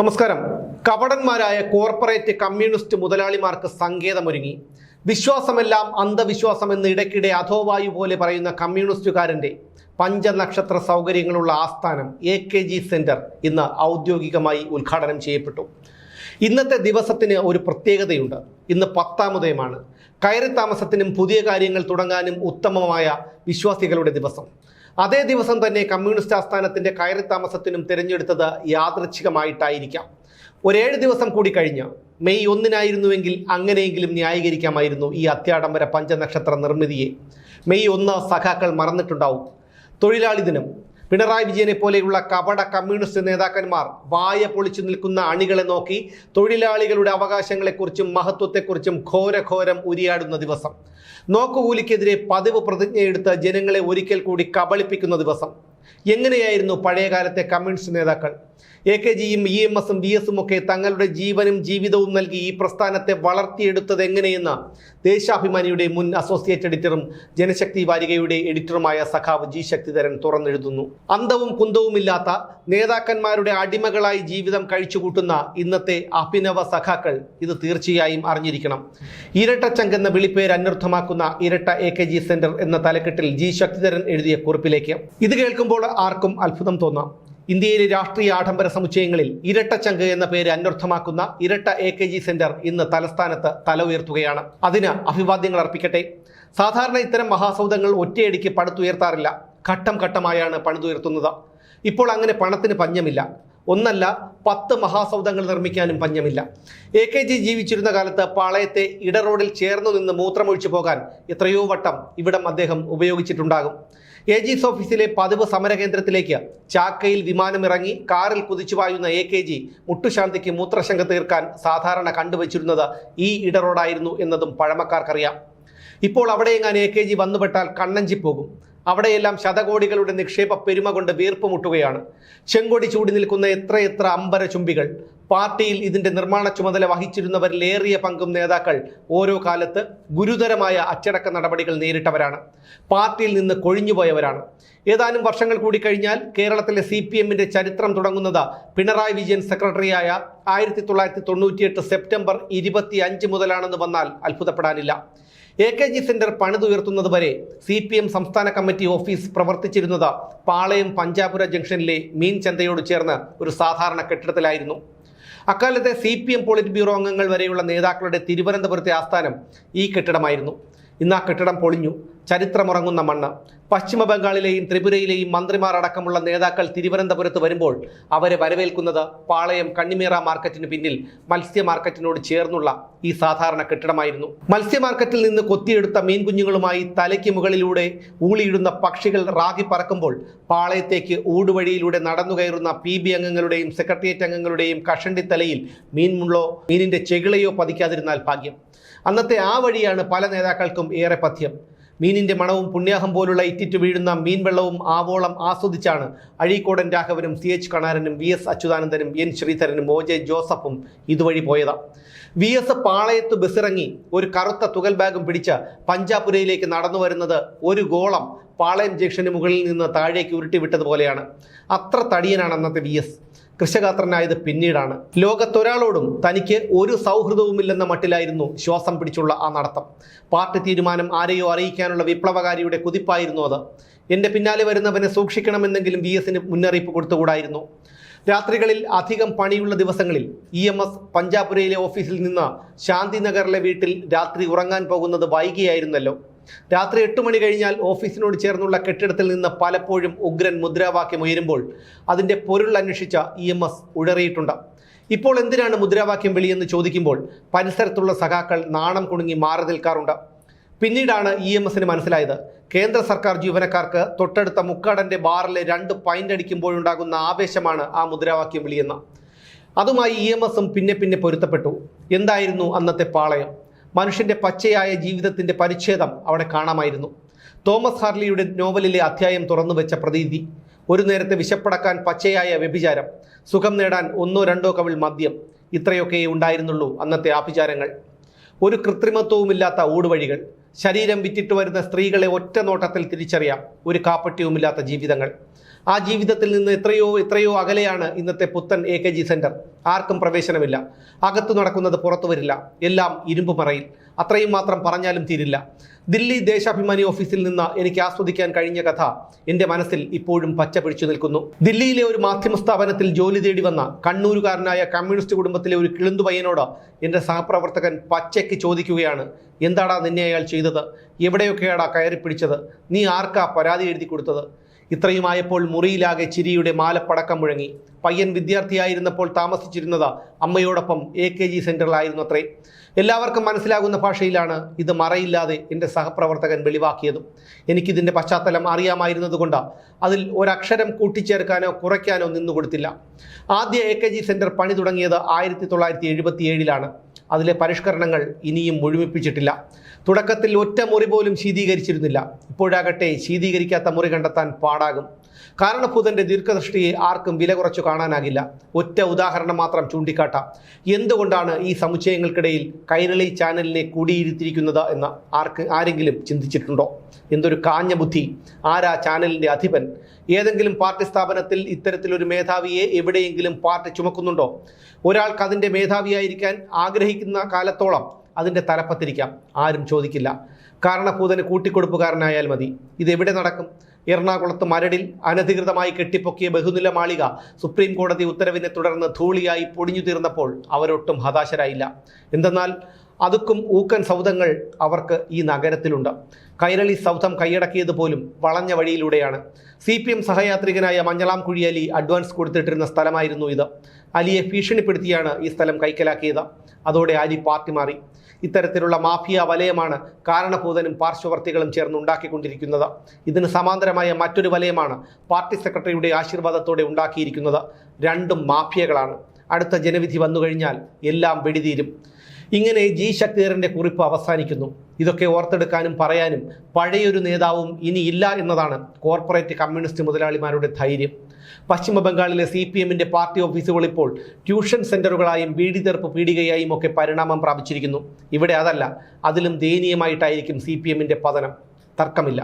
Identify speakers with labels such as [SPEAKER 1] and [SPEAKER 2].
[SPEAKER 1] നമസ്കാരം. കപടന്മാരായ corporate communist മുതലാളിമാർക്ക് സങ്കേതമൊരുങ്ങി. വിശ്വാസമെല്ലാം അന്ധവിശ്വാസം എന്ന് ഇടയ്ക്കിടെ അധോവായു പോലെ പറയുന്ന കമ്മ്യൂണിസ്റ്റുകാരന്റെ പഞ്ചനക്ഷത്ര സൗകര്യങ്ങളുള്ള ആസ്ഥാനം എ കെ ജി സെന്റർ ഇന്ന് ഔദ്യോഗികമായി ഉദ്ഘാടനം ചെയ്യപ്പെട്ടു. ഇന്നത്തെ ദിവസത്തിന് ഒരു പ്രത്യേകതയുണ്ട്. ഇന്ന് പത്താമതയമാണ്. കയറി താമസത്തിനും പുതിയ കാര്യങ്ങൾ തുടങ്ങാനും ഉത്തമമായ വിശ്വാസികളുടെ ദിവസം. അതേ ദിവസം തന്നെ കമ്മ്യൂണിസ്റ്റ് ആസ്ഥാനത്തിന്റെ കയറി താമസത്തിനും തിരഞ്ഞെടുത്തത് യാദൃച്ഛികമായിട്ടായിരിക്കാം. ഒരേഴ് ദിവസം കൂടി കഴിഞ്ഞ് മെയ് ഒന്നിനായിരുന്നുവെങ്കിൽ അങ്ങനെയെങ്കിലും ന്യായീകരിക്കാമായിരുന്നു ഈ അത്യാഡംബര പഞ്ചനക്ഷത്ര നിർമ്മിതിയെ. മെയ് ഒന്ന് സഖാക്കൾ മറന്നിട്ടുണ്ടാവും. തൊഴിലാളി ദിനം. പിണറായി വിജയനെ പോലെയുള്ള കപട കമ്മ്യൂണിസ്റ്റ് നേതാക്കന്മാർ വായ പൊളിച്ചു നിൽക്കുന്ന അണികളെ നോക്കി തൊഴിലാളികളുടെ അവകാശങ്ങളെക്കുറിച്ചും മഹത്വത്തെക്കുറിച്ചും ഘോരഘോരം ഉരിയാടുന്ന ദിവസം. നോക്കുകൂലിക്കെതിരെ പതിവ് പ്രതിജ്ഞയെടുത്ത് ജനങ്ങളെ ഒരിക്കൽ കൂടി കബളിപ്പിക്കുന്ന ദിവസം. എങ്ങനെയായിരുന്നു പഴയകാലത്തെ കമ്മ്യൂണിസ്റ്റ് നേതാക്കൾ? എ കെ ജിയും ഇ എം എസും വി എസും ഒക്കെ തങ്ങളുടെ ജീവനും ജീവിതവും നൽകി ഈ പ്രസ്ഥാനത്തെ വളർത്തിയെടുത്തത് എങ്ങനെയെന്ന് ദേശാഭിമാനിയുടെ മുൻ അസോസിയേറ്റ് എഡിറ്ററും ജനശക്തി വാരികയുടെ എഡിറ്ററുമായ സഖാവ് ജി ശക്തിധരൻ തുറന്നെഴുതുന്നു. അന്തവും കുന്തവുമില്ലാത്ത നേതാക്കന്മാരുടെ അടിമകളായി ജീവിതം കഴിച്ചുകൂട്ടുന്ന ഇന്നത്തെ അഭിനവ സഖാക്കൾ ഇത് തീർച്ചയായും അറിഞ്ഞിരിക്കണം. ഇരട്ട ഇരട്ടച്ചങ്കെന്ന വിളിപ്പേര് അന്വർത്ഥമാക്കുന്ന ഇരട്ട എ കെ ജി സെന്റർ എന്ന തലക്കെട്ടിൽ ജി ശക്തിധരൻ എഴുതിയ കുറിപ്പിലേക്ക്. ഇത് കേൾക്കുമ്പോൾ ആർക്കും അത്ഭുതം തോന്നാം. ഇന്ത്യയിലെ രാഷ്ട്രീയ ആഡംബര സമുച്ചയങ്ങളിൽ ഇരട്ടച്ചങ്ക് എന്ന പേര് അന്വർത്ഥമാക്കുന്ന ഇരട്ട എ കെ ജി സെന്റർ ഇന്ന് തലസ്ഥാനത്ത് തല ഉയർത്തുകയാണ്. അതിന് അഭിവാദ്യങ്ങൾ അർപ്പിക്കട്ടെ. സാധാരണ ഇത്തരം മഹാസൗദങ്ങൾ ഒറ്റയടിക്ക് പടുത്തുയർത്താറില്ല. ഘട്ടം ഘട്ടമായാണ് പണിതുയർത്തുന്നത്. ഇപ്പോൾ അങ്ങനെ പണത്തിന് പഞ്ഞമില്ല. ഒന്നല്ല പത്ത് മഹാസൗധങ്ങൾ നിർമ്മിക്കാനും പഞ്ഞമില്ല. എ കെ ജി ജീവിച്ചിരുന്ന കാലത്ത് പാളയത്തെ ഇടറോഡിൽ ചേർന്നു നിന്ന് മൂത്രമൊഴിച്ചു പോകാൻ എത്രയോ വട്ടം ഇവിടം അദ്ദേഹം ഉപയോഗിച്ചിട്ടുണ്ടാകും. എ ജിസ് ഓഫീസിലെ പതിവ് സമരകേന്ദ്രത്തിലേക്ക് ചാക്കയിൽ വിമാനമിറങ്ങി കാറിൽ കുതിച്ചു പായുന്ന എ കെ ജി മുട്ടുശാന്തിക്ക് മൂത്രശങ്ക തീർക്കാൻ സാധാരണ കണ്ടുവച്ചിരുന്നത് ഈ ഇടറോഡായിരുന്നു എന്നതും പഴമക്കാർക്കറിയാം. ഇപ്പോൾ അവിടെയെങ്ങാൻ എ കെ ജി വന്നുപെട്ടാൽ കണ്ണഞ്ചി പോകും അവിടെയെല്ലാം ശതകോടികളുടെ നിക്ഷേപ പെരുമ കൊണ്ട് വീർപ്പ് മുട്ടുകയാണ് ചെങ്കൊടി ചൂടി നിൽക്കുന്ന എത്രയെത്ര അമ്പര ചുംബികൾ പാർട്ടിയിൽ ഇതിന്റെ നിർമ്മാണ ചുമതല വഹിച്ചിരുന്നവരിലേറിയ പങ്കും നേതാക്കൾ ഓരോ കാലത്ത് ഗുരുതരമായ അച്ചടക്ക നടപടികൾ നേരിട്ടവരാണ്. പാർട്ടിയിൽ നിന്ന് കൊഴിഞ്ഞുപോയവരാണ്. ഏതാനും വർഷങ്ങൾ കൂടി കഴിഞ്ഞാൽ കേരളത്തിലെ സി പി എമ്മിന്റെ ചരിത്രം തുടങ്ങുന്നത് പിണറായി വിജയൻ സെക്രട്ടറിയായ ആയിരത്തി തൊള്ളായിരത്തി തൊണ്ണൂറ്റിയെട്ട് സെപ്റ്റംബർ ഇരുപത്തി അഞ്ച് മുതലാണെന്ന് വന്നാൽ അത്ഭുതപ്പെടാനില്ല. എ കെ ജി സെന്റർ പണിതുയർത്തുന്നത് വരെ സി പി എം സംസ്ഥാന കമ്മിറ്റി ഓഫീസ് പ്രവർത്തിച്ചിരുന്നത് പാളയം പഞ്ചാപുര ജംഗ്ഷനിലെ മീൻ ചന്തയോട് ചേർന്ന് ഒരു സാധാരണ കെട്ടിടത്തിലായിരുന്നു. അക്കാലത്തെ C P M polit bureau അംഗങ്ങൾ വരെയുള്ള നേതാക്കളുടെ തിരുവനന്തപുരത്തെ ആസ്ഥാനം ഈ കെട്ടിടമായിരുന്നു. ഇന്ന് ആ കെട്ടിടം പൊളിഞ്ഞു. ചരിത്രമുറങ്ങുന്ന മണ്ണ്. പശ്ചിമ ബംഗാളിലെയും ത്രിപുരയിലെയും മന്ത്രിമാർ അടക്കമുള്ള നേതാക്കൾ തിരുവനന്തപുരത്ത് വരുമ്പോൾ അവരെ വരവേൽക്കുന്നത് പാളയം കണ്ണിമേറ മാർക്കറ്റിന് പിന്നിൽ മത്സ്യ മാർക്കറ്റിനോട് ചേർന്നുള്ള ഈ സാധാരണ കെട്ടിടമായിരുന്നു. മത്സ്യ മാർക്കറ്റിൽ നിന്ന് കൊത്തിയെടുത്ത മീൻ കുഞ്ഞുങ്ങളുമായി തലയ്ക്ക് മുകളിലൂടെ ഊളിയിടുന്ന പക്ഷികൾ റാഗി പറക്കുമ്പോൾ പാളയത്തേക്ക് ഊടുവഴിയിലൂടെ നടന്നു കയറുന്ന പി ബി അംഗങ്ങളുടെയും സെക്രട്ടേറിയറ്റ് അംഗങ്ങളുടെയും കഷണ്ടിത്തലയിൽ മീൻമുള്ളോ മീനിന്റെ ചെകിളയോ പതിക്കാതിരുന്നാൽ ഭാഗ്യം. അന്നത്തെ ആ വഴിയാണ് പല നേതാക്കൾക്കും ഏറെ പഥ്യം. മീനിന്റെ മണവും പുണ്യാഹം പോലുള്ള ഇറ്റിറ്റ് വീഴുന്ന മീൻവെള്ളവും ആവോളം ആസ്വദിച്ചാണ് അഴീക്കോടൻ രാഘവനും സി എച്ച് കണാരനും വി എസ് അച്യുതാനന്ദനും എൻ ശ്രീധരനും ഒ ജെ ജോസഫും ഇതുവഴി പോയത്. വി എസ് പാളയത്ത് ബസ്സിറങ്ങി ഒരു കറുത്ത തുകൽ ബാഗും പിടിച്ച് പഞ്ചാപുരയിലേക്ക് നടന്നു വരുന്നത് ഒരു ഗോളം പാളയം ജംഗ്ഷന് മുകളിൽ നിന്ന് താഴേക്ക് ഉരുട്ടിവിട്ടതുപോലെയാണ്. അത്ര തടിയനാണ് അന്നത്തെ വി എസ്. കൃഷകാത്രനായത് പിന്നീടാണ്. ലോകത്തൊരാളോടും തനിക്ക് ഒരു സൗഹൃദവുമില്ലെന്ന മട്ടിലായിരുന്നു ശ്വാസം പിടിച്ചുള്ള ആ നടത്തം. പാർട്ടി തീരുമാനം ആരെയോ അറിയിക്കാനുള്ള വിപ്ലവകാരിയുടെ കുതിപ്പായിരുന്നു അത്. എന്റെ പിന്നാലെ വരുന്നവനെ സൂക്ഷിക്കണമെന്നെങ്കിലും വി എസിന് മുന്നറിയിപ്പ് കൊടുത്തുകൂടായിരുന്നു. രാത്രികളിൽ അധികം പണിയുള്ള ദിവസങ്ങളിൽ ഇ എം എസ് പഞ്ചാപുരയിലെ ഓഫീസിൽ നിന്ന് ശാന്തിനഗറിലെ വീട്ടിൽ രാത്രി ഉറങ്ങാൻ പോകുന്നത് വൈകിയായിരുന്നല്ലോ. രാത്രി എട്ട് മണി കഴിഞ്ഞാൽ ഓഫീസിനോട് ചേർന്നുള്ള കെട്ടിടത്തിൽ നിന്ന് പലപ്പോഴും ഉഗ്രൻ മുദ്രാവാക്യം ഉയരുമ്പോൾ അതിന്റെ പൊരുൾ അന്വേഷിച്ച ഇ എം എസ് ഉഴറിയിട്ടുണ്ട്. ഇപ്പോൾ എന്തിനാണ് മുദ്രാവാക്യം വിളിയെന്ന് ചോദിക്കുമ്പോൾ പരിസരത്തുള്ള സഖാക്കൾ നാണം കുണുങ്ങി മാറി നിൽക്കാറുണ്ട്. പിന്നീടാണ് ഇ എം എസിന് മനസ്സിലായത്. കേന്ദ്ര സർക്കാർ ജീവനക്കാർക്ക് തൊട്ടടുത്ത മുക്കാടന്റെ ബാറിലെ രണ്ട് പൈന്റ് അടിക്കുമ്പോഴുണ്ടാകുന്ന ആവേശമാണ് ആ മുദ്രാവാക്യം വിളിയെന്ന്. അതുമായി ഇ എം എസും പിന്നെ പിന്നെ പൊരുത്തപ്പെട്ടു. എന്തായിരുന്നു അന്നത്തെ പാളയം? മനുഷ്യന്റെ പച്ചയായ ജീവിതത്തിന്റെ പരിച്ഛേദം അവിടെ കാണാമായിരുന്നു. തോമസ് ഹാർലിയുടെ നോവലിലെ അധ്യായം തുറന്നു വെച്ച പ്രതീതി ഒരു നേരത്തെ വിശപ്പടക്കാൻ പച്ചയായ വ്യഭിചാരം സുഖം നേടാൻ ഒന്നോ രണ്ടോ കവിൾ മദ്യം ഇത്രയൊക്കെ ഉണ്ടായിരുന്നുള്ളൂ അന്നത്തെ ആഭിചാരങ്ങൾ. ഒരു കൃത്രിമത്വവുമില്ലാത്ത ഊടുവഴികൾ ശരീരം വിറ്റിട്ട് വരുന്ന സ്ത്രീകളെ ഒറ്റ നോട്ടത്തിൽ തിരിച്ചറിയാം. ഒരു കാപ്പട്യവുമില്ലാത്ത ജീവിതങ്ങൾ. ആ ജീവിതത്തിൽ നിന്ന് എത്രയോ എത്രയോ അകലെയാണ് ഇന്നത്തെ പുത്തൻ എ കെ ജി സെന്റർ ആർക്കും പ്രവേശനമില്ല. അകത്തു നടക്കുന്നത് പുറത്തു വരില്ല. എല്ലാം ഇരുമ്പ് മറയിൽ അത്രയും മാത്രം പറഞ്ഞാലും തീരില്ല. ദില്ലി ദേശാഭിമാനി ഓഫീസിൽ നിന്ന് എനിക്ക് ആസ്വദിക്കാൻ കഴിഞ്ഞ കഥ എന്റെ മനസ്സിൽ ഇപ്പോഴും പച്ച പിടിച്ചു നിൽക്കുന്നു. ദില്ലിയിലെ ഒരു മാധ്യമ സ്ഥാപനത്തിൽ ജോലി തേടി വന്ന കണ്ണൂരുകാരനായ കമ്മ്യൂണിസ്റ്റ് കുടുംബത്തിലെ ഒരു കിളുന്തു പയ്യനോട് എന്റെ സഹപ്രവർത്തകൻ പച്ചയ്ക്ക് ചോദിക്കുകയാണ് എന്താടാ നിന്നെ അയാൾ ചെയ്തത്? എവിടെയൊക്കെയാടാ കയറി പിടിച്ചത് നീ ആർക്കാ പരാതി എഴുതി കൊടുത്തത്? ഇത്രയുമായപ്പോൾ മുറിയിലാകെ ചിരിയുടെ മാലപ്പടക്കം മുഴങ്ങി. പയ്യൻ വിദ്യാർത്ഥിയായിരുന്നപ്പോൾ താമസിച്ചിരുന്നത് അമ്മയോടൊപ്പം എ കെ ജി സെന്ററിലായിരുന്നു അത്രേ എല്ലാവർക്കും മനസ്സിലാകുന്ന ഭാഷയിലാണ് ഇത് മറയില്ലാതെ എന്റെ സഹപ്രവർത്തകൻ വെളിവാക്കിയതും. എനിക്കിതിന്റെ പശ്ചാത്തലം അറിയാമായിരുന്നതുകൊണ്ട്. അതിൽ ഒരക്ഷരം കൂട്ടിച്ചേർക്കാനോ കുറയ്ക്കാനോ നിന്നുകൊടുത്തില്ല. ആദ്യ എ കെ ജി സെന്റർ പണി തുടങ്ങിയത് ആയിരത്തി തൊള്ളായിരത്തി എഴുപത്തി ഏഴിലാണ് അതിലെ പരിഷ്കരണങ്ങൾ ഇനിയും മുഴുമിപ്പിച്ചിട്ടില്ല. തുടക്കത്തിൽ ഒറ്റ മുറി പോലും ശീതീകരിച്ചിരുന്നില്ല. ഇപ്പോഴാകട്ടെ ശീതീകരിക്കാത്ത മുറി കണ്ടെത്താൻ പാടാകും. കാരണഭൂതന്റെ ദീർഘദൃഷ്ടിയെ ആർക്കും വില കുറച്ചു കാണാനാകില്ല. ഒറ്റ ഉദാഹരണം മാത്രം ചൂണ്ടിക്കാട്ടാം. എന്തുകൊണ്ടാണ് ഈ സമുച്ചയങ്ങൾക്കിടയിൽ കൈരളി ചാനലിനെ കൂടിയിരുത്തിയിരിക്കുന്നത് എന്ന് ആർക്ക് ആരെങ്കിലും ചിന്തിച്ചിട്ടുണ്ടോ? എന്തൊരു കാഞ്ഞ ബുദ്ധി. ആരാ ചാനലിന്റെ അധിപൻ? ഏതെങ്കിലും പാർട്ടി സ്ഥാപനത്തിൽ ഇത്തരത്തിലൊരു മേധാവിയെ എവിടെയെങ്കിലും പാർട്ടി ചുമക്കുന്നുണ്ടോ? ഒരാൾക്ക് അതിന്റെ മേധാവിയായിരിക്കാൻ ആഗ്രഹിക്കുന്ന കാലത്തോളം അതിന്റെ തലപ്പത്തിരിക്കാം. ആരും ചോദിക്കില്ല. കാരണഭൂതന് കൂട്ടിക്കൊടുപ്പുകാരനായാൽ മതി. ഇതെവിടെ നടക്കും? എറണാകുളത്ത് മരടിൽ അനധികൃതമായി കെട്ടിപ്പൊക്കിയ ബഹുനില മാളിക സുപ്രീം കോടതി ഉത്തരവിനെ തുടർന്ന് ധൂളിയായി പൊടിഞ്ഞു തീർന്നപ്പോൾ അവരൊട്ടും ഹതാശരായില്ല. എന്തെന്നാൽ അതുക്കും ഊക്കൻ സൗധങ്ങൾ അവർക്ക് ഈ നഗരത്തിലുണ്ട്. കൈരളി സൗധം കൈയടക്കിയത് പോലും വളഞ്ഞ വഴിയിലൂടെയാണ്. സി പി എം സഹയാത്രികനായ മഞ്ഞളാം കുഴിയലി അഡ്വാൻസ് കൊടുത്തിട്ടിരുന്ന സ്ഥലമായിരുന്നു ഇത്. അലിയെ ഭീഷണിപ്പെടുത്തിയാണ് ഈ സ്ഥലം കൈക്കലാക്കിയത്. അതോടെ അലി പാർട്ടി മാറി. ഇത്തരത്തിലുള്ള മാഫിയ വലയമാണ് കാരണഭൂതനും പാർശ്വവർത്തികളും ചേർന്ന് ഉണ്ടാക്കിക്കൊണ്ടിരിക്കുന്നത്. ഇതിന് സമാന്തരമായ മറ്റൊരു വലയമാണ് പാർട്ടി സെക്രട്ടറിയുടെ ആശീർവാദത്തോടെ ഉണ്ടാക്കിയിരിക്കുന്നത്. രണ്ടും മാഫിയകളാണ്. അടുത്ത ജനവിധി വന്നുകഴിഞ്ഞാൽ എല്ലാം വെടിതീരും. ഇങ്ങനെ ജി ശക്തിധരന്റെ കുറിപ്പ് അവസാനിക്കുന്നു. ഇതൊക്കെ ഓർത്തെടുക്കാനും പറയാനും പഴയൊരു നേതാവും ഇനി ഇല്ല എന്നതാണ് കോർപ്പറേറ്റ് കമ്മ്യൂണിസ്റ്റ് മുതലാളിമാരുടെ ധൈര്യം. പശ്ചിമ ബംഗാളിലെ സി പി എമ്മിന്റെ പാർട്ടി ഓഫീസുകൾ ഇപ്പോൾ ട്യൂഷൻ സെന്ററുകളായും ബീഡി തെറുപ്പ് പീടികയായും ഒക്കെ പരിണാമം പ്രാപിച്ചിരിക്കുന്നു. ഇവിടെ അതല്ല അതിലും ദയനീയമായിട്ടായിരിക്കും സി പി എമ്മിന്റെ പതനം. തർക്കമില്ല.